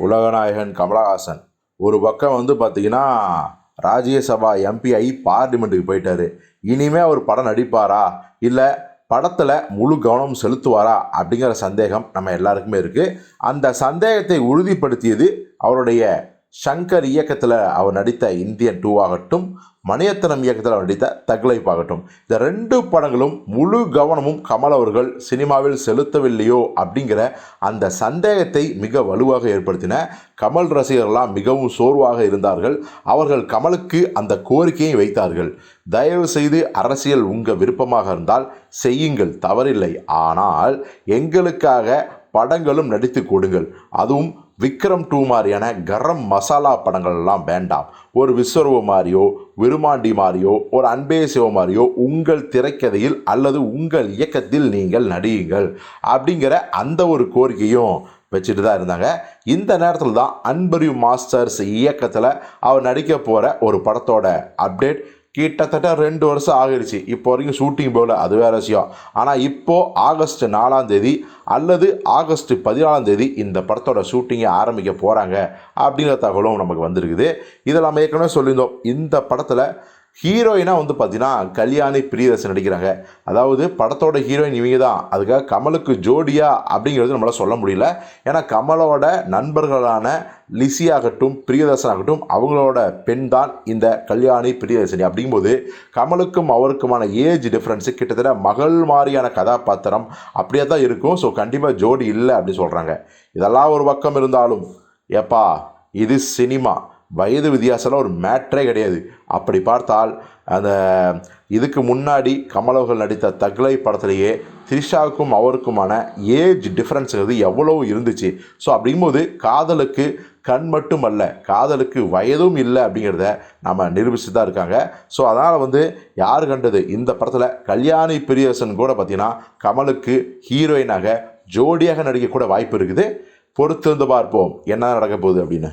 உலகநாயகன் கமலஹாசன். ஒரு பக்கம் வந்து பார்த்தீங்கன்னா ராஜ்யசபா எம்பிஐ பார்லிமெண்ட்டுக்கு போயிட்டாரு. இனிமே அவர் படம் நடிப்பாரா? இல்லை படத்தில் முழு கவனம் செலுத்துவாரா? அப்படிங்கிற சந்தேகம் நம்ம எல்லாருக்குமே இருக்குது அந்த சந்தேகத்தை உறுதிப்படுத்தியது அவருடைய சங்கர் இயக்கத்தில் அவர் நடித்த இந்தியன் டூ ஆகட்டும் மணியத்தனம் இயக்கத்தில் அவர் நடித்த தக்லைப் ஆகட்டும். இந்த ரெண்டு படங்களும் முழு கவனமும் கமல் அவர்கள் சினிமாவில் செலுத்தவில்லையோ அப்படிங்கிற அந்த சந்தேகத்தை மிக வலுவாக ஏற்படுத்தின கமல் ரசிகர்கள்லாம் மிகவும் சோர்வாக இருந்தார்கள். அவர்கள் கமலுக்கு அந்த கோரிக்கையை வைத்தார்கள். தயவு செய்து அரசியல் உங்கள் விருப்பமாக இருந்தால் செய்யுங்கள் தவறில்லை. ஆனால் எங்களுக்காக படங்களும் நடித்து கொடுங்கள். அதுவும் விக்ரம் டூ மாதிரியான கரம் மசாலா படங்கள் எல்லாம் வேண்டாம். ஒரு விஸ்வரூப மாதிரியோ விருமாண்டி மாதிரியோ ஒரு அன்பே சிவ மாதிரியோ உங்கள் திரைக்கதையில் அல்லது உங்கள் இயக்கத்தில் நீங்கள் நடியுங்கள் அப்படிங்கிற அந்த ஒரு கோரிக்கையும் வச்சுட்டு தான் இருந்தாங்க. இந்த நேரத்தில் தான் அன்பரியூ மாஸ்டர்ஸ் இயக்கத்தில் அவர் நடிக்க போகிற ஒரு படத்தோட அப்டேட் கிட்டத்தட்ட ரெண்டு வருஷம் ஆகிடுச்சு. இப்போ வரைக்கும் ஷூட்டிங் போகல அது வேறு விஷயம். ஆனால் இப்போது ஆகஸ்ட் நாலாம் தேதி அல்லது ஆகஸ்ட் பதினாலாம் தேதி இந்த படத்தோட ஷூட்டிங்கை ஆரம்பிக்க போகிறாங்க அப்படிங்கிற தகவலும் நமக்கு வந்திருக்குது. இதெல்லாம் நம்ம ஏற்கனவே சொல்லியிருந்தோம். இந்த படத்தில் ஹீரோயினாக வந்து பார்த்தீங்கன்னா கல்யாணி பிரியதர்சன் நடிக்கிறாங்க. அதாவது படத்தோட ஹீரோயின் இவங்க தான் அதுக்காக கமலுக்கு ஜோடியா அப்படிங்கிறது நம்மளால் சொல்ல முடியல. ஏன்னா கமலோட நண்பர்களான லிசி ஆகட்டும் பிரியதர்சன் ஆகட்டும் அவங்களோட பெண் தான் இந்த கல்யாணி பிரியதர்சனி அப்படிங்கும்போது கமலுக்கும் அவருக்குமான ஏஜ் டிஃப்ரென்ஸு கிட்டத்தட்ட மகள் மாதிரியான கதாபாத்திரம் அப்படியே தான் இருக்கும். ஸோ கண்டிப்பாக ஜோடி இல்லை அப்படின்னு சொல்கிறாங்க இதெல்லாம் ஒரு பக்கம் இருந்தாலும் ஏப்பா இது சினிமா. வயது வித்தியாசம்லாம் ஒரு மேட்ரே கிடையாது. அப்படி பார்த்தால் அந்த இதுக்கு முன்னாடி கமலவர்கள் நடித்த தக்லை படத்துலேயே த்ரிஷாவுக்கும் அவருக்குமான ஏஜ் டிஃப்ரென்ஸுங்கிறது எவ்வளோ இருந்துச்சு. ஸோ அப்படிங்கும்போது காதலுக்கு கண் மட்டும் அல்ல காதலுக்கு வயதும் இல்லை அப்படிங்கிறத நம்ம நிரூபித்து தான் இருக்காங்க. ஸோ அதனால் வந்து யார் கண்டது? இந்த படத்தில் கல்யாணி பிரியரசன் கூட பார்த்திங்கன்னா கமலுக்கு ஹீரோயினாக ஜோடியாக நடிக்க கூட வாய்ப்பு இருக்குது. பொறுத்திருந்து பார்ப்போம். என்ன நடக்க போகுது அப்படின்னு.